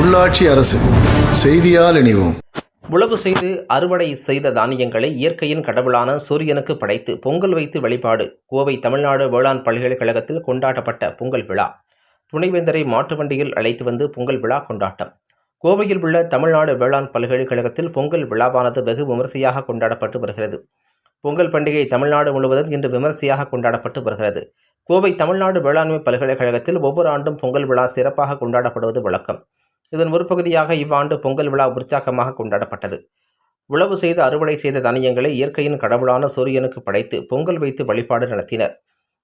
உள்ளாட்சி அரசு செய்தியால் இணைவோம். உழவு செய்து அறுவடை செய்த தானியங்களை இயற்கையின் கடவுளான சூரியனுக்கு படைத்து பொங்கல் வைத்து வழிபாடு கோவை தமிழ்நாடு வேளாண் பல்கலைக்கழகத்தில் கொண்டாடப்பட்ட பொங்கல் விழா. துணைவேந்தரை மாட்டு வண்டியில் அழைத்து வந்து பொங்கல் விழா கொண்டாட்டம். கோவையில் உள்ள தமிழ்நாடு வேளாண் பல்கலைக்கழகத்தில் பொங்கல் விழாவானது வெகு விமரிசையாக கொண்டாடப்பட்டு வருகிறது. பொங்கல் பண்டிகை தமிழ்நாடு முழுவதும் இன்று விமரிசையாக கொண்டாடப்பட்டு வருகிறது. கோவை தமிழ்நாடு வேளாண்மை பல்கலைக்கழகத்தில் ஒவ்வொரு ஆண்டும் பொங்கல் விழா சிறப்பாக கொண்டாடப்படுவது வழக்கம். இதன் ஒரு பகுதியாக இவ்வாண்டு பொங்கல் விழா உற்சாகமாக கொண்டாடப்பட்டது. உழவு செய்து அறுவடை செய்த தானியங்களை இயற்கையின் கடவுளான சூரியனுக்கு படைத்து பொங்கல் வைத்து வழிபாடு நடத்தினர்.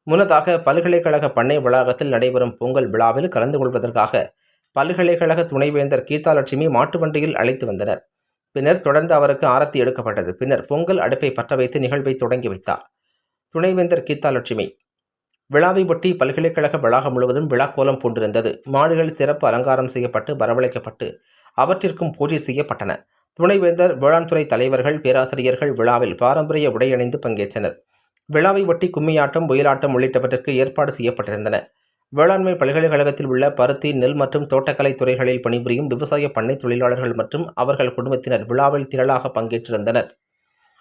முன்னதாக பல்கலைக்கழக பண்ணை வளாகத்தில் நடைபெறும் பொங்கல் விழாவில் கலந்து கொள்வதற்காக பல்கலைக்கழக துணைவேந்தர் கீதாலட்சுமி மாட்டு வண்டியில் அழைத்து வந்தனர். பின்னர் தொடர்ந்து அவருக்கு ஆரத்தி எடுக்கப்பட்டது. பின்னர் பொங்கல் அடுப்பை பற்ற வைத்து நிகழ்வை தொடங்கி வைத்தார். துணைவேந்தர் கீதாலட்சுமி விழாவை ஒட்டி பல்கலைக்கழக வளாகம் முழுவதும் விழாக்கோலம் பூண்டிருந்தது. மாடுகள் சிறப்பு அலங்காரம் செய்யப்பட்டு வரவழைக்கப்பட்டு அவற்றிற்கும் பூஜை செய்யப்பட்டன. துணைவேந்தர் வேளாண்துறை தலைவர்கள் பேராசிரியர்கள் விழாவில் பாரம்பரிய உடை அணிந்து பங்கேற்றனர். விழாவை ஒட்டி கும்மியாட்டம் ஒயிலாட்டம் உள்ளிட்டவற்றிற்கு ஏற்பாடு செய்யப்பட்டிருந்தன. வேளாண்மை பல்கலைக்கழகத்தில் உள்ள பருத்தி நெல் மற்றும் தோட்டக்கலை துறைகளில் பணிபுரியும் விவசாய பண்ணை தொழிலாளர்கள் மற்றும் அவர்கள் குடும்பத்தினர் விழாவில் திரளாக பங்கேற்றிருந்தனர்.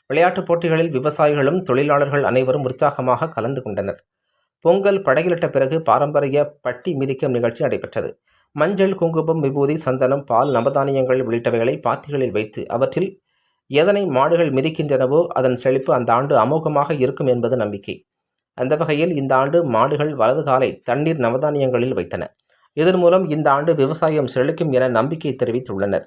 விளையாட்டுப் போட்டிகளில் விவசாயிகளும் தொழிலாளர்கள் அனைவரும் உற்சாகமாக கலந்து கொண்டனர். பொங்கல் படகிலிட்ட பிறகு பாரம்பரிய பட்டி மிதிக்கும் நிகழ்ச்சி நடைபெற்றது. மஞ்சள் குங்குமம் விபூதி சந்தனம் பால் நவதானியங்கள் உள்ளிட்டவைகளை பாத்திகளில் வைத்து அவற்றில் எதனை மாடுகள் மிதிக்கின்றனவோ அதன் செழிப்பு அந்த ஆண்டு அமோகமாக இருக்கும் என்பது நம்பிக்கை. அந்த வகையில் இந்த ஆண்டு மாடுகள் வலது காலை தண்ணீர் நவதானியங்களில் வைத்தன. இதன் மூலம் இந்த ஆண்டு விவசாயம் செழிக்கும் என நம்பிக்கை தெரிவித்துள்ளனர்.